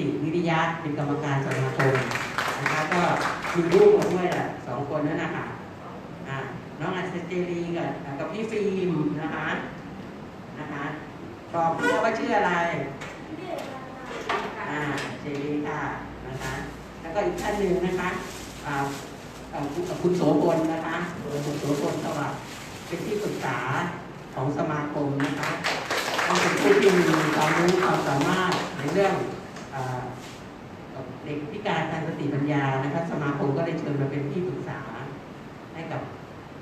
ติวิริยะเป็นกรรมการสมาคมนะคะก็มีลูกมาด้วยแหละสองคนนั่นนะคะอ่าน้องอัศเจรีกับกับพี่ฟิล์มนะคะนะคะบอกพ่อว่าชื่ออะไรอ่าเจรีค่ะนะคะแล้วก็อีกท่านหนึ่งนะคะอ่าคุณโสพลนะคะคุณโสพลสวัสดิ์เป็นที่ปรึกษาของสมาคมนะคะเป็นผู้ที่มีความรู้ความสามารถในเรื่อง เด็กพิการทางสติปัญญานะคะสมาคมก็ได้เชิญมาเป็นที่ปรึกษาให้กับ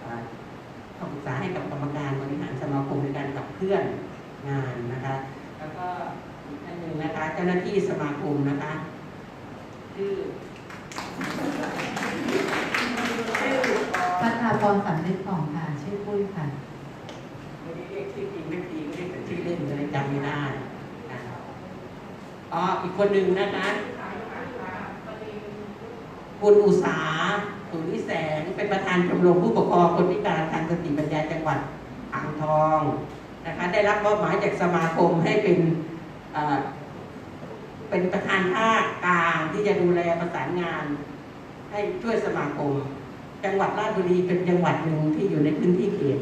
อ่าคำปรึกษาให้กับกรรมการบริหารสมาคมในการขับเคลื่อนงานนะคะแล้วก็อีกท่านหนึ่งนะคะเจ้าหน้าที่สมาคมนะคะชื่อพัฒนาพรสำเร็จของค่ะชื่อปุ้ยค่ะไม่ได้เรียกชื่อจริงไม่ดีก็เรียกแต่ชื่อเล่นเลยจำไม่ได้ อ๋ออีกคนหนึ่งนะคะคุณอุษาสุริแสงเป็นประธานชมรมผู้ปกครองคนพิการทางสติปัญญาจังหวัดอ่างทองนะคะ ได้รับมอบหมายจากสมาคมให้เป็นเอ่อเป็นประธานภาคกลางที่จะดูแลประสานงาน ให้ช่วยสมาคม จังหวัดราชบุรีเป็นจังหวัดหนึ่งที่อยู่ในพื้นที่เขต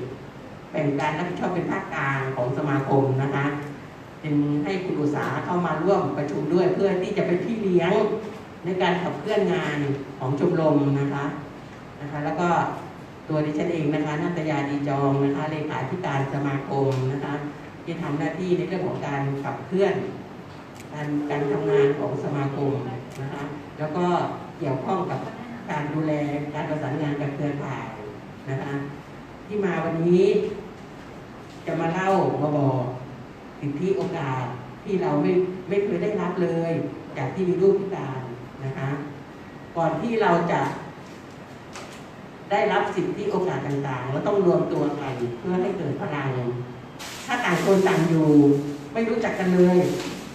แบ่งการรับผิดชอบเป็นภาคกลางของสมาคมนะคะ จึงให้คุณอุตสาเข้ามาร่วมประชุมด้วย เพื่อที่จะเป็นพี่เลี้ยงในการขับเคลื่อนงานของชมรมนะคะนะคะ แล้วก็ตัวดิฉันเองนะคะนัตยาดีจองนะคะเลขาธิการสมาคมนะคะ ที่ทำหน้าที่ในเรื่องของการขับเคลื่อน การการทำงานของสมาคมนะคะแล้วก็เกี่ยวข้องกับการดูแลการประสานงานกับเครือข่ายนะคะ ที่มาวันนี้ จะมาเล่ามาบอก สิทธิโอกาสที่เราไม่ไม่เคยได้รับเลย จากที่มีลูกพิการนะคะก่อนที่เราจะได้รับสิทธิโอกาสต่างๆเราต้องรวมตัวกันเพื่อให้เกิดพลัง ถ้าต่างคนต่างอยู่ ไม่รู้จักกันเลย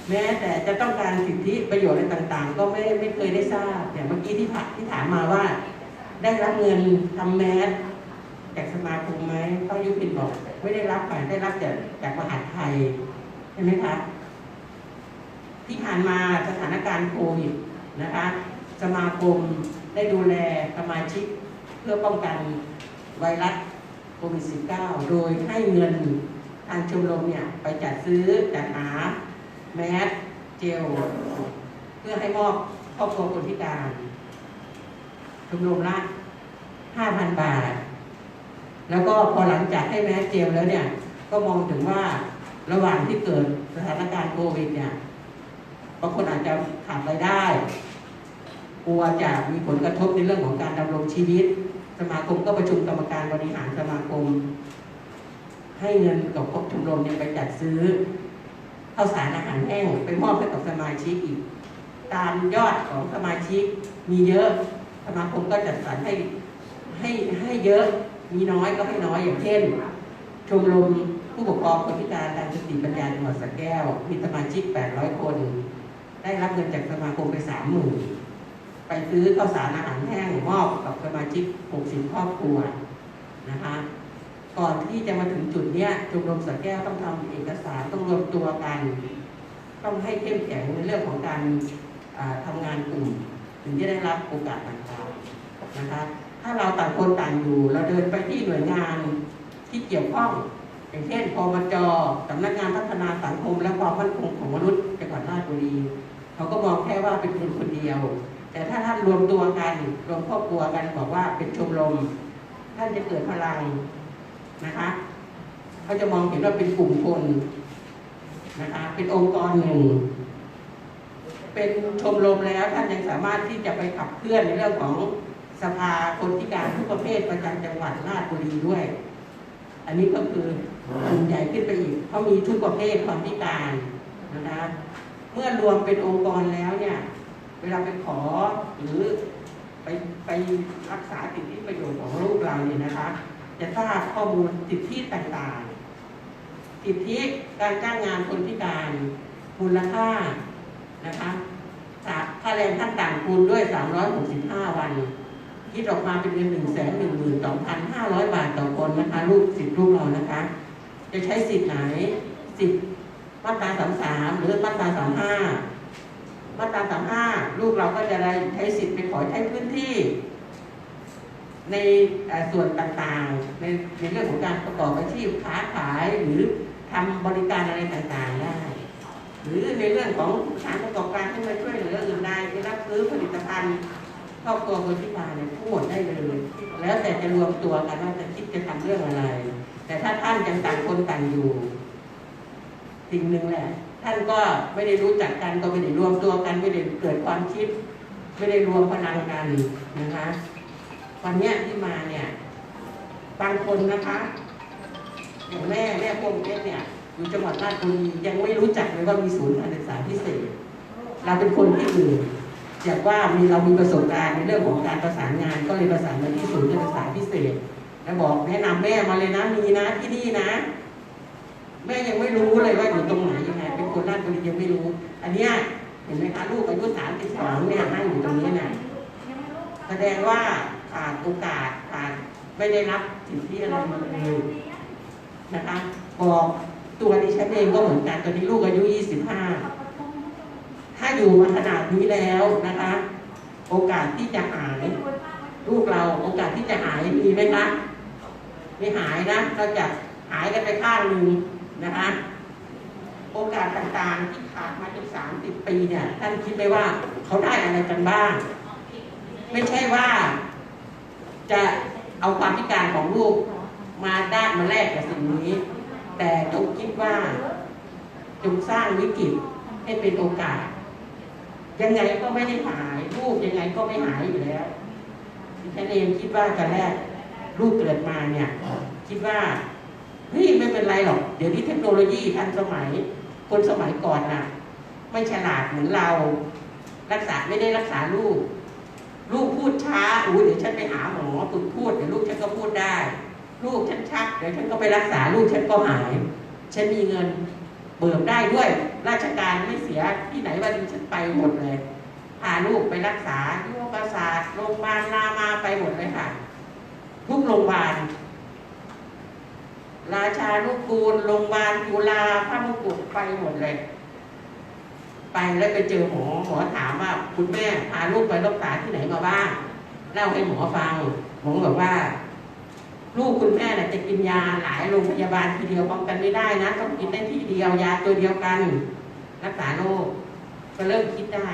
แม้แต่จะต้องการสิทธิประโยชน์อะไรต่างๆ ก็ไม่ไม่เคยได้ทราบอย่างเมื่อกี้ที่ผักที่ถามมาว่า ได้รับเงินทำแมสจากสมาคมไหมต้องยุพินบอก ไม่ได้รับค่ได้รับจากจากมหาไทย ใช่ไหมคะที่ผ่านมาสถานการณ์โควิดนะคะ สมาคมได้ดูแลสมาชิกเพื่อป้องกันไวรัสโควิด -19 โดยให้เงินทางชมรมเนี่ยไปจัดซื้อจัดหาแมสเจล เพื่อให้มอบครอบครัวคนพิการชมรมละ 5,000 บาท แล้วก็พอหลังจากให้แมสเจลแล้วเนี่ย ก็มองถึงว่า ระหว่างที่เกิดสถานการณ์โควิดเนี่ยบางคนอาจจะขาดรายได้ กลัวจะมีผลกระทบในเรื่องของการดำรงชีวิต สมาคมก็ประชุมกรรมการบริหารสมาคม ให้เงินกับพวกชมรมเนี่ยไปจัดซื้อข้าวสารอาหารแห้งไปมอบให้กับสมาชิกอีก ตามยอดของสมาชิกมีเยอะสมาคมก็จัดสรรให้ให้ให้เยอะมีน้อยก็ให้น้อยอย่างเช่น ชมรม ผู้ปกครองคนพิการทางสติปัญญาจังหวัดสระแก้ว มีสมาชิก 800 คน ได้รับเงินจากสมาคมไป 30,000 ไปซื้อข้าวสารอาหารแห้งมอบกับสมาชิก 60 ครอบครัวนะคะ ก่อนที่จะมาถึงจุดเนี้ยชมรมสระแก้วต้องทำเอกสารต้องรวมตัวกัน ต้องให้เข้มแข็งในเรื่องของการอ่าทำงานกลุ่ม ถึงจะได้รับโอกาสต่างๆนะคะ ถ้าเราต่างคนต่างอยู่ เราเดินไปที่หน่วยงานที่เกี่ยวข้อง อย่างเช่นพมจสำนักงานพัฒนาสังคม และความมั่นคงของมนุษย์จังหวัดราชบุรีเขาก็มองแค่ว่าเป็นคนคนเดียว แต่ถ้าท่านรวมตัวกันรวมครอบครัวกันบอกว่าเป็นชมรมท่านจะเกิดพลังนะคะเขาจะมองเห็นว่าเป็นกลุ่มคนนะคะเป็นองค์กรหนึ่งเป็นชมรมแล้วท่านยังสามารถที่จะไปขับเคลื่อนในเรื่องของสภาคนพิการทุกประเภทประจำจังหวัดราชบุรีด้วย อันนี้ก็คือ กลุ่มใหญ่ขึ้นไปอีกเพราะมีทุกประเภทความพิการนะคะเมื่อรวมเป็นองค์กรแล้วเนี่ย เวลาไปขอหรือไปไปรักษาสิทธิประโยชน์ของลูกเราเนี่ยนะคะ จะทราบข้อมูลสิทธิต่างๆ สิทธิการจ้างงานคนพิการมูลค่านะคะจากค่าแรงขั้นต่ำคูณด้วย 365 วัน คิดออกมาเป็นเงิน 1 1 2 5 0 0 บาทต่อคนนะคะ ลูกสิทธิลูกเรานะคะ จะใช้สิทธิ์ไหน สิทธิ์มาตรา33หรือมาตรา35มห้ามาตราสามห้าลูกเราก็จะได้ใช้สิทธิ์ไปขอใช้พื้นที่ ในส่วนต่างๆ ในในเรื่องของการประกอบอาชีพค้าขายหรือทำบริการอะไรต่างๆได้หรือในเรื่องของสถานประกอบการที่มาช่วยเหลืออื่นใดไปรับซื้อผลิตภัณฑ์ครอบครัวคนพิการเนี่ยทั้งหมดได้เลย แล้วแต่จะรวมตัวกันว่าจะคิดจะทำเรื่องอะไร แต่ถ้าท่านยังต่างคนต่างอยู่ สิ่งหนึ่งแหละ ท่านก็ไม่ได้รู้จักกันก็ไม่ได้รวมตัวกันไม่ได้เกิดความคิด ไม่ได้รวมพลังกันนะคะวันเนี้ยที่มาเนี่ยบางคนนะคะอย่างแม่แม่พวงเพชรเนี่ย อยู่จังหวัดราชบุรียังไม่รู้จักเลยว่ามีศูนย์การศึกษาพิเศษ เราเป็นคนที่อื่นอยากว่ามีเรามีประสบการณ์ในเรื่องของการประสานงาน ก็เลยประสานมาที่ศูนย์การศึกษาพิเศษ แล้วบอกแนะนำแม่มาเลยนะมีนะที่นี่นะ แม่ยังไม่รู้เลยว่าอยู่ตรงไหนยังไงเป็นคนราชบุรียังไม่รู้ อันเนี้ยเห็นไหมคะลูกอายุสามสิบสองเนี่ยนั่งอยู่ตรงนี้นะแสดงว่าขาดโอกาสขาดไม่ได้รับสิ่งที่อะไรมาเลยนะคะบอกตัวดิฉันเองก็เหมือนกันตอนนี้ลูกอายุ25ถ้าอยู่มาขนาดนี้แล้วนะคะ โอกาสที่จะหาย ลูกเราโอกาสที่จะหายมีไหมคะ ไม่หายนะเราจะหายกันไปข้างหนึ่งนะคะ โอกาสต่างๆที่ขาดมาจนสามสิบปีเนี่ยท่านคิดไหมว่าเขาได้อะไรกันบ้าง ไม่ใช่ว่า จะเอาความพิการของลูกมาได้มาแลกกับสิ่งนี้ แต่จงคิดว่าจงสร้างวิกฤตให้เป็นโอกาส ยังไงก็ไม่ได้หายลูกยังไงก็ไม่หายอยู่แล้วดิฉันเองคิดว่าจะแรก ลูกเกิดมาเนี่ย คิดว่าเฮ้ยไม่เป็นไรหรอก เดี๋ยวนี้เทคโนโลยีทันสมัย คนสมัยก่อนน่ะ ไม่ฉลาดเหมือนเรา รักษาไม่ได้รักษาลูก ลูกพูดช้าอู้เดี๋ยวฉันไปหาหมอฝึกพูดเดี๋ยวลูกฉันก็พูดได้ ลูกฉันชักเดี๋ยวฉันก็ไปรักษาลูกฉันก็หาย ฉันมีเงินเบิกได้ด้วย ราชการไม่เสียที่ไหนว่าดิฉันไปหมดเลยพาลูกไปรักษาโรงพยาบาลโรงพยาบาลรามาไปหมดเลยค่ะ ทุกโรงพยาบาล ราชานุกูลโรงพยาบาลจุฬาพระมงกุฎไปหมดเลย ไปแล้วไปเจอหมอหมอถามว่าคุณแม่พาลูกไปรักษาที่ไหนมาบ้างเล่าให้หมอฟังหมอบอกว่า ลูกคุณแม่น่ะจะกินยาหลายโรงพยาบาลทีเดียวพร้อมกันไม่ได้นะต้องกินได้ที่เดียวยาตัวเดียวกัน รักษาโรคก็เริ่มคิดได้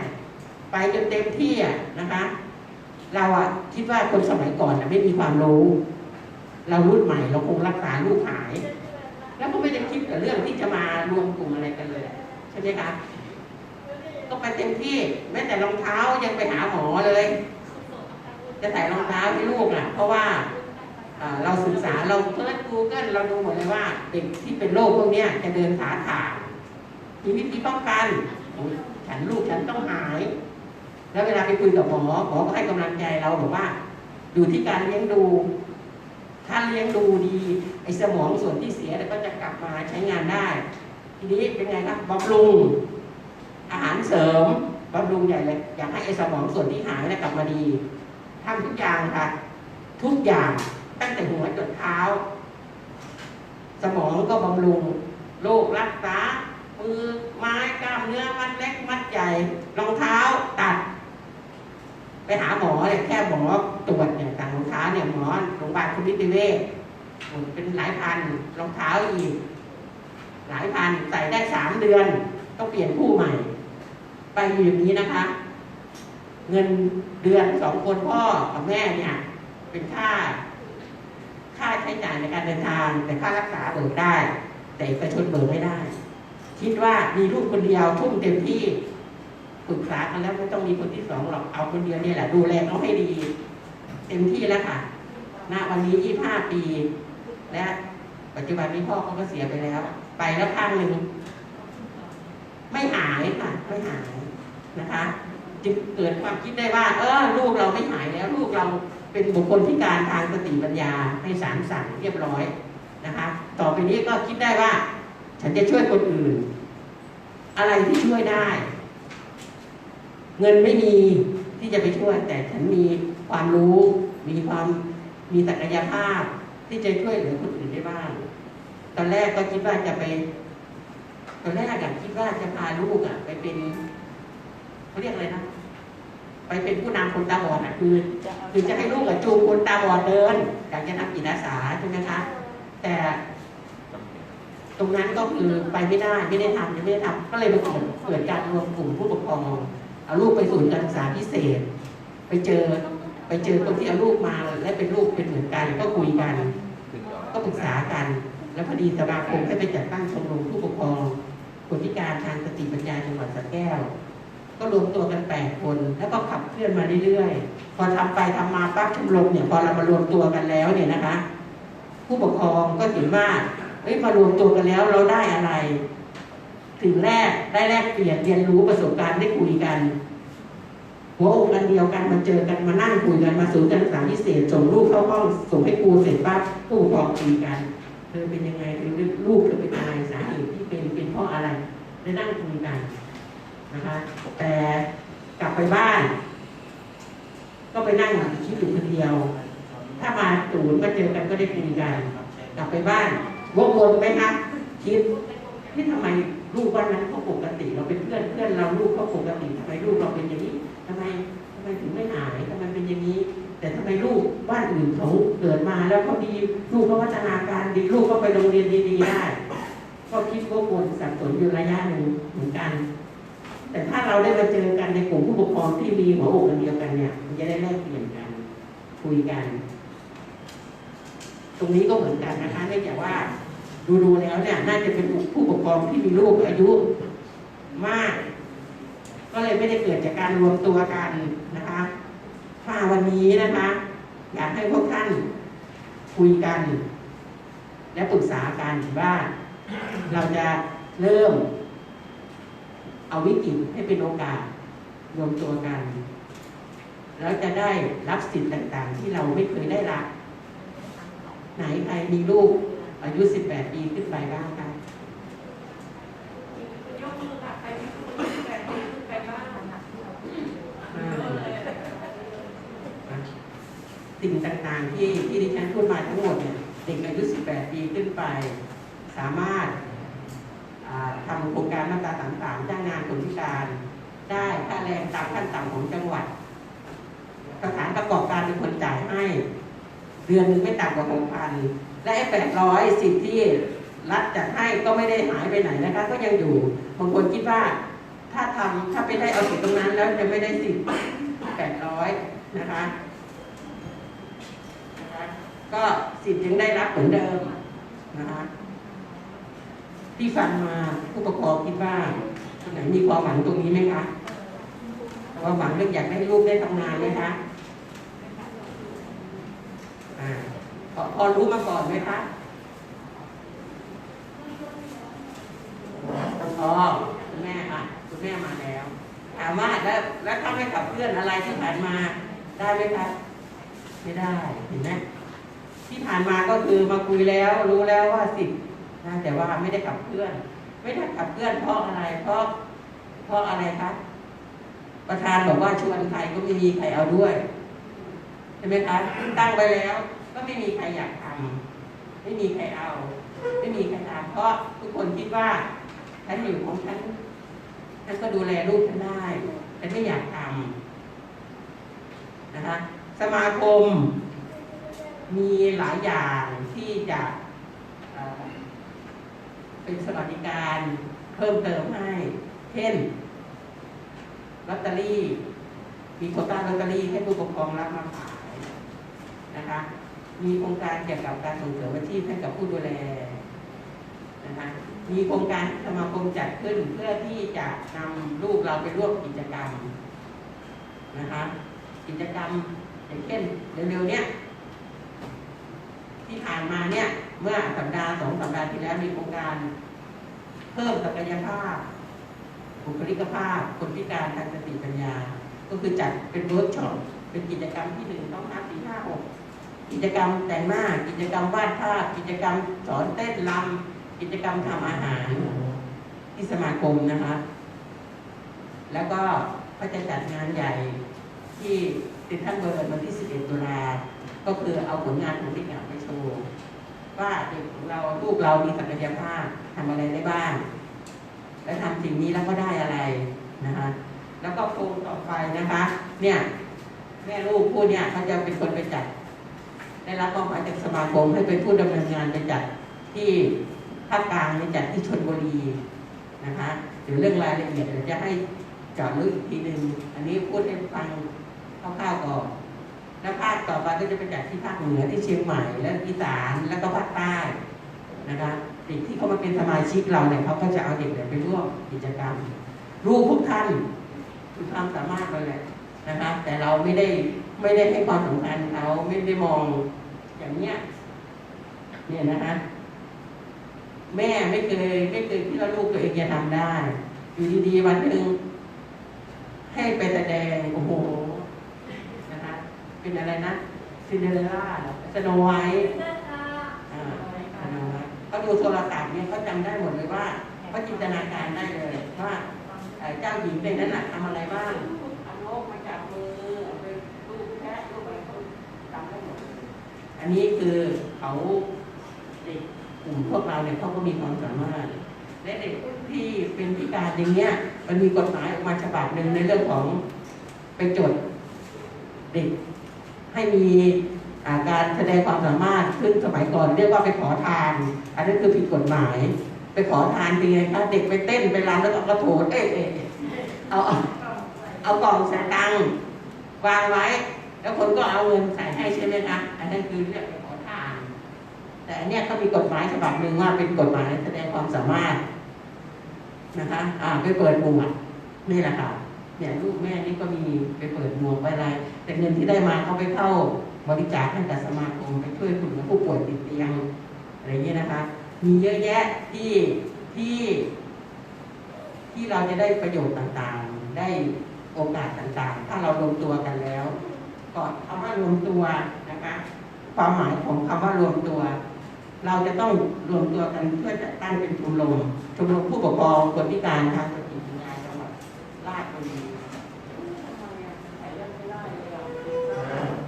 ไปจนเต็มที่อะนะคะ เราอะคิดว่าคนสมัยก่อนน่ะไม่มีความรู้ เรารุ่นใหม่เราคงรักษาลูกหาย แล้วก็ไม่ได้คิดกับเรื่องที่จะมารวมกลุ่มอะไรกันเลยใช่ไหมคะก็ไปเต็มที่แม้แต่รองเท้ายังไปหาหมอเลย จะใส่รองเท้าให้ลูกอะ เพราะว่าเราศึกษาเราเพิร์ดกูเกิลเราดูหมดเลยว่าเด็กที่เป็นโรคพวกนี้จะเดินขาขาดมีวิธีป้องกันฉันลูกฉันต้องหาย แล้วเวลาไปคุยกับหมอหมอก็ให้กำลังใจเราบอกว่า อยู่ที่การเลี้ยงดู ถ้าเลี้ยงดูดีไอ้สมองส่วนที่เสียก็จะกลับมาใช้งานได้ ทีนี้เป็นไงครับบำรุง อาหารเสริมบำรุงใหญ่เลยอยากให้ไอ้สมองส่วนที่หายนี่ยกลับมาดีทำทุกอย่างค่ะ ทุกอย่างตั้งแต่หัวจนเท้า สมองก็บำรุงโรครักษามือไม้กล้ามเนื้อมัดเล็กมัดใหญ่รองเท้าตัด ไปหาหมอเนี่ยแค่หมอตรวจเนี่ยต่างรองเท้าเนี่ยหมอโรงพยาบาลคุณนิติเวชเป็นหลายพันรองเท้าอีก หลายพันใส่ได้สามเดือนต้องเปลี่ยนคู่ใหม่ ไปอยู่อย่างนี้นะคะ เงินเดือนสองคนพ่อกับแม่เนี่ย เป็นค่า ค่าใช้จ่ายในการเดินทาง แต่ค่ารักษาเบิกได้ แต่เอกชนเบิกไม่ได้ คิดว่ามีลูกคนเดียวทุ่มเต็มที่ ปรึกษากันแล้วไม่ต้องมีคนที่สองหรอกเอาคนเดียวนี่แหละ ดูแลเขาให้ดี เต็มที่แล้วค่ะณวันนี้ยี่ห้าปี และปัจจุบันนี้พ่อเขาก็เสียไปแล้ว ไปแล้วข้างหนึ่งไม่หายค่ะ ไม่หายนะคะ จึงเกิดความคิดได้ว่า เออลูกเราไม่หายแล้ว ลูกเราเป็นบุคคลพิการทางสติปัญญาให้สารสั่งเรียบร้อยนะคะ ต่อไปนี้ก็คิดได้ว่า ฉันจะช่วยคนอื่น อะไรที่ช่วยได้ เงินไม่มีที่จะไปช่วย แต่ฉันมีความรู้ มีความมีศักยภาพ ที่จะช่วยเหลือคนอื่นได้บ้างตอนแรกก็คิดว่าจะไป ตอนแรกอะคิดว่าจะพาลูกอะไปเป็นเขาเรียกอะไรนะไปเป็นผู้นำคนตาบอดอะคือคือจะให้ลูกกับจูงคนตาบอดเดินอยากจะทำกิจอาสาใช่ไหมคะ แต่ตรงนั้นก็คือไปไม่ได้ไม่ได้ทำยังไม่ได้ทำก็เลยมาเกิดเกิดการรวมกลุ่มผู้ปกครอง เอาลูกไปศูนย์การศึกษาพิเศษ ไปเจอไปเจอคนที่เอาลูกมาและเป็นลูกเป็นเหมือนกันก็คุยกัน ก็ปรึกษากัน แล้วพอดีสมาคมให้ไปจัดตั้งชมรมผู้ปกครองคนพิการทางสติปัญญาจังหวัดสระแก้ว ก็รวมตัวกันแปดคน แล้วก็ขับเคลื่อนมาเรื่อยๆ พอทำไปทำมาปั๊บชมรมเนี่ยพอเรามารวมตัวกันแล้วเนี่ยนะคะ ผู้ปกครองก็เห็นว่าเฮ้ยมารวมตัวกันแล้วเราได้อะไร สิ่งแรกได้แลกเปลี่ยนเรียนรู้ประสบการณ์ได้คุยกัน หัวอกกันเดียวกันมาเจอกันมานั่งคุยกันมาศูนย์การศึกษาพิเศษส่งลูกเข้าห้องส่งให้ครูเสร็จปั๊บผู้ปกครองคุยกันเธอเป็นยังไงเธอลูกเธอเป็นอะไรสาเหตุที่เป็นเป็นเพราะอะไรได้นั่งคุยกันนะคะแต่กลับไปบ้าน ก็ไปนั่งคิดอยู่คนเดียว ถ้ามาศูนย์มาเจอกันก็ได้คุยกันกลับไปบ้านวกวนไหมคะคิดที่ทำไม ลูกวันนั้นเขาปกติ เราเป็นเพื่อนเพื่อนเราลูกเขาปกติทำไมลูกเราเป็นอย่างนี้ทำไมทำไมถึงไม่หายทำไมเป็นอย่างนี้ แต่ทำไมลูกบ้านอื่นเขาเกิดมาแล้วเขาดีลูกเขาพัฒนาการดีลูกเขาไปโรงเรียนดีๆได้ก็คิดวกวนสับสนอยู่ระยะหนึ่งเหมือนกัน แต่ถ้าเราได้มาเจอกันในกลุ่มผู้ปกครองที่มีหัวอกอันเดียวกันเนี่ยมันจะได้แลกเปลี่ยนกันคุยกัน ตรงนี้ก็เหมือนกันนะคะเนื่องจากว่า ดูดูๆแล้วเนี่ยน่าจะเป็นผู้ปกครองที่มีลูกอายุมาก ก็เลยไม่ได้เกิดจากการรวมตัวกันนะคะมาวันนี้นะคะ อยากให้พวกท่านคุยกัน และปรึกษากันว่าเราจะเริ่ม เอาวิกฤตให้เป็นโอกาสรวมตัวกัน แล้วจะได้รับสิทธิ์ต่างๆ ที่เราไม่เคยได้รับ ไหนใครมีลูก อายุ 18 ปีขึ้นไปบ้างคะยกมือค่ะใครที่พูดแบบนี้ขึ้นไปบ้างอ่าสิ่งต่างๆที่ที่ดิฉันพูดมาทั้งหมดเนี่ยเด็กอายุ 18 ปีขึ้นไป สามารถอ่าทำโครงการมาตราต่างๆจ้างงานคนพิการได้ค่าแรงตามขั้นต่ำของจังหวัดสถานประกอบการเป็นคนจ่ายให้ เดือนหนึ่งไม่ต่ำกว่าหกพันและ ไอ้แปดร้อยสิทธิ์ที่รัฐจัดให้ก็ไม่ได้หายไปไหนนะคะ ก็ยังอยู่บางคนคิดว่า ถ้าทำถ้าไปได้เอาสิทธิ์ตรงนั้นแล้วจะไม่ได้สิทธิ์แปดร้อยนะคะก็สิทธิ์ยังได้รับเหมือนเดิมนะคะที่ฟังมาผู้ปกครองคิดว่าคนไหนมีความหวังตรงนี้ไหมคะความหวังเรื่องอยากให้ลูกได้ทำงานไหมคะอ่า พอรู้มาก่อนไหมคะพอคุณแม่อะคุณแม่มาแล้ว ถามว่าแล้วแล้วถ้าไม่ขับเคลื่อนอะไรที่ผ่านมาได้ไหมคะไม่ได้เห็นไหมที่ผ่านมาก็คือมาคุยแล้ว รู้แล้วว่าสิทธิ์นะแต่ว่าไม่ได้ขับเคลื่อน ไม่ได้ขับเคลื่อนเพราะอะไร เพราะเพราะอะไรคะประธานบอกว่าชวนใครก็ไม่มีใครเอาด้วย ไหมคะตั้งไปแล้ว ก็ไม่มีใครอยากทำไม่มีใครเอา ไม่มีใครทำเพราะทุกคนคิดว่าฉันอยู่ของฉันฉันก็ดูแลลูกฉันได้ฉันไม่อยากทำนะคะสมาคม มีหลายอย่างที่จะเป็นสวัสดิการเพิ่มเติมให้ เช่นลอตเตอรี่ มีโควต้าลอตเตอรี่ให้ผู้ปกครองรับมาขาย นะคะมีโครงการเกี่ยวกับการส่งเสริมอาชีพให้กับผู้ดูแลนะคะมีโครงการที่สมาคมจัดขึ้นเพื่อที่จะนำลูกเราไปร่วมกิจกรรมนะคะกิจกรรมอย่างเช่นเร็วๆเนี้ยที่ผ่านมาเนี่ยเมื่อสัปดาห์สองสัปดาห์ที่แล้วมีโครงการ เพิ่มศักยภาพบุคลิกภาพ คนพิการทางสติปัญญา ก็คือจัดเป็นเวิร์กช็อปเป็นกิจกรรมที่หนึ่งต้องห้าสี่ห้าหก กิจกรรมแต่งหน้า กิจกรรมวาดภาพ กิจกรรมสอนเต้นรำกิจกรรมทำอาหาร ที่สมาคมนะคะ แล้วก็ก็จะจัดงานใหญ่ที่ติดท่านเบิร์นวันที่ 11 ตุลา ก็คือเอาผลงานของเด็กๆไปโชว์ว่าเด็กของเราลูกเรามีศักยภาพทำอะไรได้บ้าง และทำสิ่งนี้แล้วก็ได้อะไรนะคะแล้วก็โครงไปนะคะ เนี่ย แม่ลูกผู้เนี่ยเขาจะเป็นคนไปจัด ได้รับมอบหมายจากสมาคมให้เป็นผู้ดำเนินงานไปจัดที่ภาคกลางไปจัดที่ชลบุรีนะคะเดี๋ยวเรื่องรายละเอียดเดี๋ยวจะให้จาะลึกอีกทีหนึ่งอันนี้พูดให้ฟังคร่าวๆก่อนแล้วภาคต่อไปก็จะไปจัดที่ภาคเหนือที่เชียงใหม่และอีสานแล้วก็ภาคใต้นะคะเด็กที่เขามาเป็นสมาชิกเราเนี่ยเขาก็จะเอาเด็กเนี่ยไปร่วมกิจกรรมลูกทุกท่านมีความสามารถเลยแหละนะคะแต่เราไม่ได้ ไม่ได้ให้ความสำคัญเขาไม่ได้มองอย่างเนี้ยเนี่ยนะคะแม่ไม่เคยไม่เคยคิดว่าลูกตัวเองจะทำได้ อยู่ดีๆวันหนึ่งให้ไปแสดงโอ้โหนะคะเป็นอะไรนะซินเดอเรลล่าสโนไวท์อ่าสโนไวท์เขาดูโทรศัพท์เนี่ยเขาจำได้หมดเลยว่าเขาจินตนาการได้เลยว่าเจ้าหญิงในนั้นน่ะทำอะไรบ้างเอานกมาจับมือเอาไปลูกแพะลูกอะไรเขาจำได้หมดอั นนี้คือเขาเด็กกลุ่มพวกเราเนี่ยเขาก็มีความสามารถและเด็กที่เป็นพิการอย่างเงี้ย มันมีกฎหมายออกมาฉบับหนึ่งในเรื่องของไปจดเด็กให้มีาการแสดงความสามารถขึ้นสมัยก่อน เรียกว่าไปขอทาน อันนั้นคือผิดกฎหมาย ไปขอทานเป็นไงคะเด็กไปเต้นไปรำแล้วก็กระโถนเอ๊ะเอ๊ะเอาเอากล่องใส่ตังวางไว้ แล้วคนก็เอาเงินใส่ให้ใช่ไหมคะ นนั้นคือเรียกไปขอทาน แต่อันเนี้ยเขามีกฎหมายฉบับหนึ่งว่าเป็นกฎหมายแสดงความสามารถนะคะ อ่าไปเปิดหมวกนี่แหละค่ะเนี่ยลูกแม่นี่ก็มีไปเปิดหมวกไปอะไร แต่เงินที่ได้มาเขาไปเข้าบริจาคให้กับสมาคมไปช่วยกลุ่มผู้ป่วยติดเตียงอะไรอย่างนี้นะคะ มีเยอะแยะที่ที่ที่เราจะได้ประโยชน์ต่างๆ ได้โอกาสต่างๆ ถ้าเรารวมตัวกันแล้วก่อนคำว่ารวมตัวนะคะ ความหมายของคำว่ารวมตัว เราจะต้องรวมตัวกันเพื่อจัดตั้งเป็นชมรมชมรมผู้ปกครองคนพิการทางสติปัญญาจังหวัดราชบุรีทำไมอะใส่เรื่องไม่ได้เลยอะ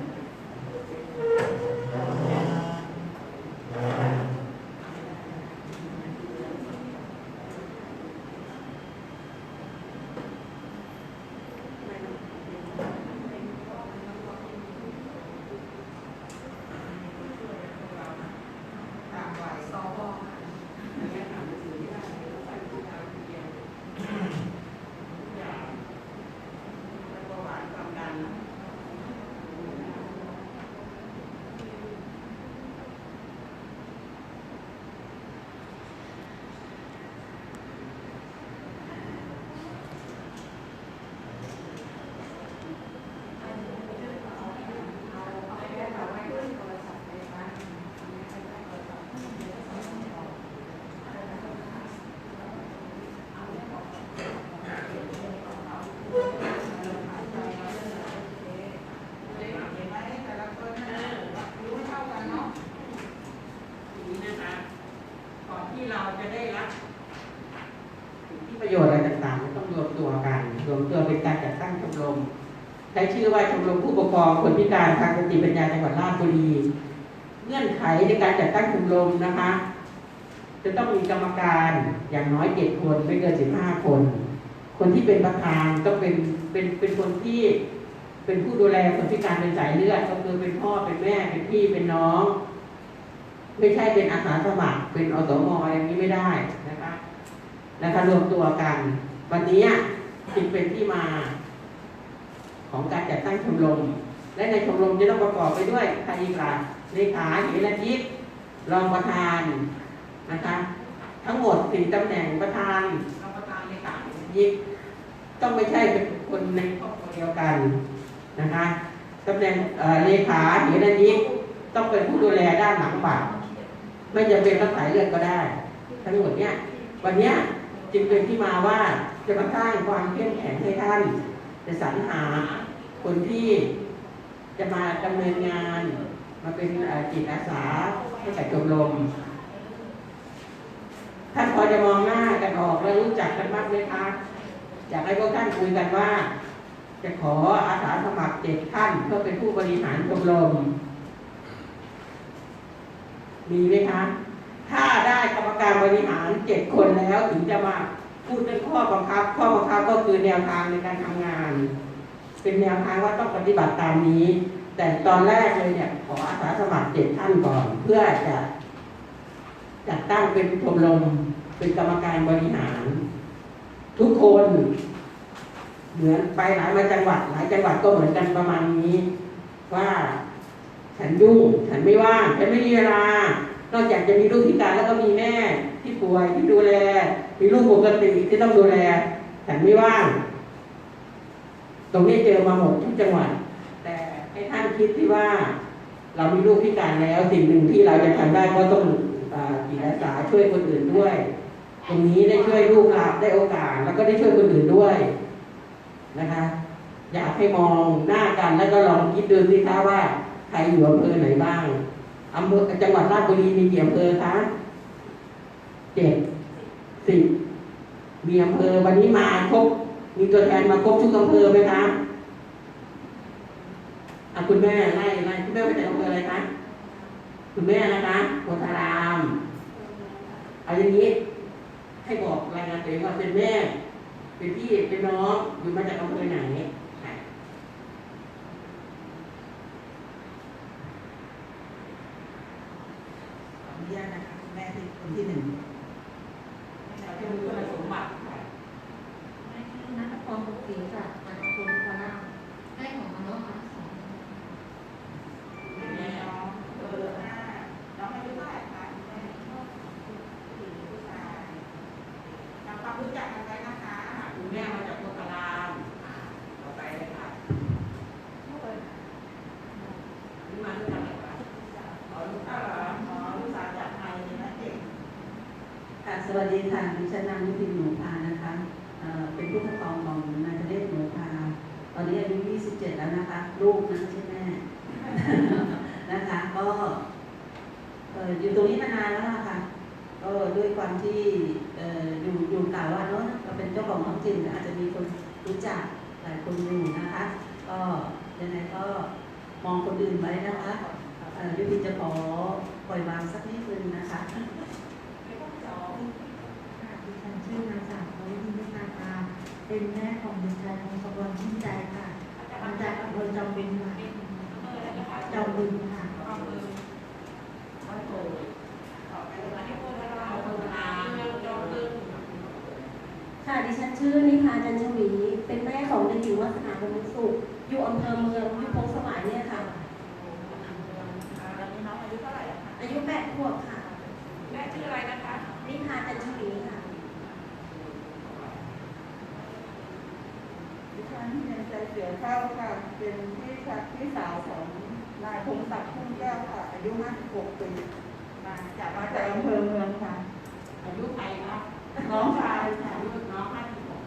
ตามวัยสวอันนี้อ่านหนังสือไม่ได้ต้องใส่ถุงเท้าเทียมทุกอย่างแล้วก็หวานความดัน ทีนี้นะคะก่อนที่เราจะได้รับสิทธิประโยชน์อะไรต่างๆต้องรวมตัวกันรวมตัวเป็นการจัดตั้งชมรมใช้ชื่ อว่าชมรมผู้ปกครองคนพิการทางสติปัญญาจังหวัดราชบุรีเงื่อนไขในการจัดตั้งชมรมนะคะ จะต้องมีกรรมการอย่างน้อยเจ็ดคนไม่เกินสิบห้าคน คนที่เป็นประธานต้องเป็นเป็นเป็นคนที่เป็นผู้ดูแลคนพิการเป็นสายเลือดก็คือเป็นพ่อเป็นแม่เป็นพี่เป็นน้อง ไม่ใช่เป็นอาสาสมัครเป็นอสมอะไรอย่างนี้ไม่ได้นะคะนะคะรวมตัวกัน วันนี้จึงเป็นที่มา ของการจัดตั้งชมรม และในชมรมจะต้องประกอบไปด้วยใครอีกล่ะเลขาเหรัญยิกรองประธานนะคะทั้งหมดสี่ตำแหน่งประธานรองประธานเลขาเหรัญยิกต้องไม่ใช่เป็นคนในครอบครัวเดียวกันนะคะตำแหน่งเอ่อเลขาเหรัญยิกต้องเป็นผู้ดูแลด้านหลังบัตรไม่จำเป็นต้องสายเลือดก็ได้ ทั้งหมดเนี่ยวันเนี้ยจึงเป็นที่มาว่าจะมาสร้างความเข้มแข็งให้ท่าน จะสรรหาคนที่จะมาดำเนินงาน มาเป็นจิตอาสาให้กับชมรมท่านพอจะมองหน้ากันออกและรู้จักกันบ้างไหมคะอยากให้พวกท่านคุยกันว่า จะขออาสาสมัครเจ็ดท่านเพื่อเป็นผู้บริหารชมรมมีไหมคะ ถ้าได้กรรมการบริหารเจ็ดคนแล้วถึงจะมา พูดเรื่องข้อบังคับ ข้อบังคับก็คือแนวทางในการทำงาน เป็นแนวทางว่าต้องปฏิบัติตามนี้ แต่ตอนแรกเลยเนี่ยขออาสาสมัครเจ็ดท่านก่อนเพื่อจะจัดตั้งเป็นชมรมเป็นกรรมการบริหาร ทุกคนเหมือนไปหลายมาจังหวัดหลายจังหวัดก็เหมือนกันประมาณนี้ ว่า ฉันยุ่งฉันไม่ว่างฉันไม่มีเวลา นอกจากจะมีลูกพิการแล้วก็มีแม่ที่ป่วยที่ดูแล มีลูกปกติที่ต้องดูแลฉันไม่ว่าง ตรงนี้เจอมาหมดทุกจังหวัด แต่ให้ท่านคิดที่ว่า เรามีลูกพิการแล้วสิ่งหนึ่งที่เราจะทำได้ก็ต้องอ่าจิตอาสาช่วยคนอื่นด้วย ตรงนี้ได้ช่วยลูกหลานได้โอกาส แล้วก็ได้ช่วยคนอื่นด้วยนะคะ อยากให้มองหน้ากันแล้วก็ลองคิดดูสิคะว่าใครอยู่อำเภอไหนบ้าง อำเภอจังหวัดราชบุรีมีกี่อำเภอคะเจ็ดสิบมีอำเภอวันนี้มาครบ มีตัวแทนมาครบทุกอำเภอไหมคะอะคุณแม่ไล่ไล่คุณแม่มาจากอำเภออะไรคะคุณแม่นะคะโพธารามเอาอย่างนี้ ให้บอกรายงานตัวเองว่าเป็นแม่ เป็นพี่เป็นน้องอยู่มาจากอำเภอไหนค่ะ ขออนุญาตนะคะคุณแม่ที่คนที่หนึ่ง เราจะมีคุณสมบัติค่ะ แม่ชื่อนัทพรบุตรีจากมาจากคุณพราแม่ของน้องอาสอง แม่ น้องเบอร์ห้าน้องอายุเท่าไหร่คะคุณแม่ผู้หญิงผู้ชายทำความรู้จักกันไว้นะคะ คุณแม่มาจากโพธารามต่อไปเลยค่ะนี่มาด้วยกันเหรอคะ ขอลูกสาวขอลูกสาวจากไทยเลยนะเด็ก ค่ะ สวัสดีค่ะดิฉันนางยุพินหนูพานะคะเป็นผู้ปกครองของนายทะเลหนูพา ตอนนี้อายุ 27 แล้วนะคะ ลูกนะใช่แม่นะคะ ก็อยู่ตรงนี้มานานแล้วล่ะค่ะก็ด้วยความที่อยู่อยู่กล่าว่าเนาะเราเป็นเจ้าของท้องถิ่นอาจจะมีคนรู้จักหลายคนอยู่นะคะ ก็ยังไงก็มองคนอื่นไว้นะคะเอ่อยุพินจะขอปล่อยวางสักนิดนึงนะคะดิฉันชื่อนางสาววินิจนาตา เป็นแม่ของเด็กชายพงศกรชื่นใจค่ะมาจากอำเภอจอมบึงค่ะจอมบึงค่ะค่ะดิฉันชื่อนิพาจันชวี เป็นแม่ของเด็กหญิงวัฒนาบรรลุสุขอยู่อำเภอเมืองอยู่พงสมัยเนี่ยค่ะ ตอนนี้น้องอายุเท่าไหร่อะคะ อายุแปดขวบค่ะ แม่ชื่ออะไรนะคะ นิพาจันชวีค่ะ ดิฉันเรียนใจเสือเข้าค่ะ เป็นพี่ชายพี่สาวของนายพงศักดิ์พุ่มแก้วค่ะ อายุ 56 ปี มาจากมาจากอำเภอเมืองค่ะ อายุใครคะน้องชายค่ะอายุน้องห้าสิบหก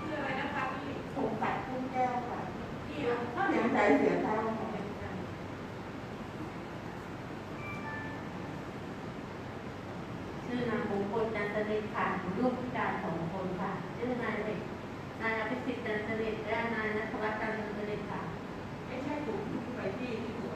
ชื่ออะไรนะคะพี่พงศักดิ์พุ่มแก้วค่ะพี่อะเรียนใจเสือเข้าค่ะชื่อนางมงคลจันทริตค่ะลูกพิการสองคนค่ะ ชื่อนายเอก นายอภิสิทธิ์จันทริตและนายนัทวัฒน์จันทริตค่ะ ไม่ใช่ถูกไปที่ที่ถูก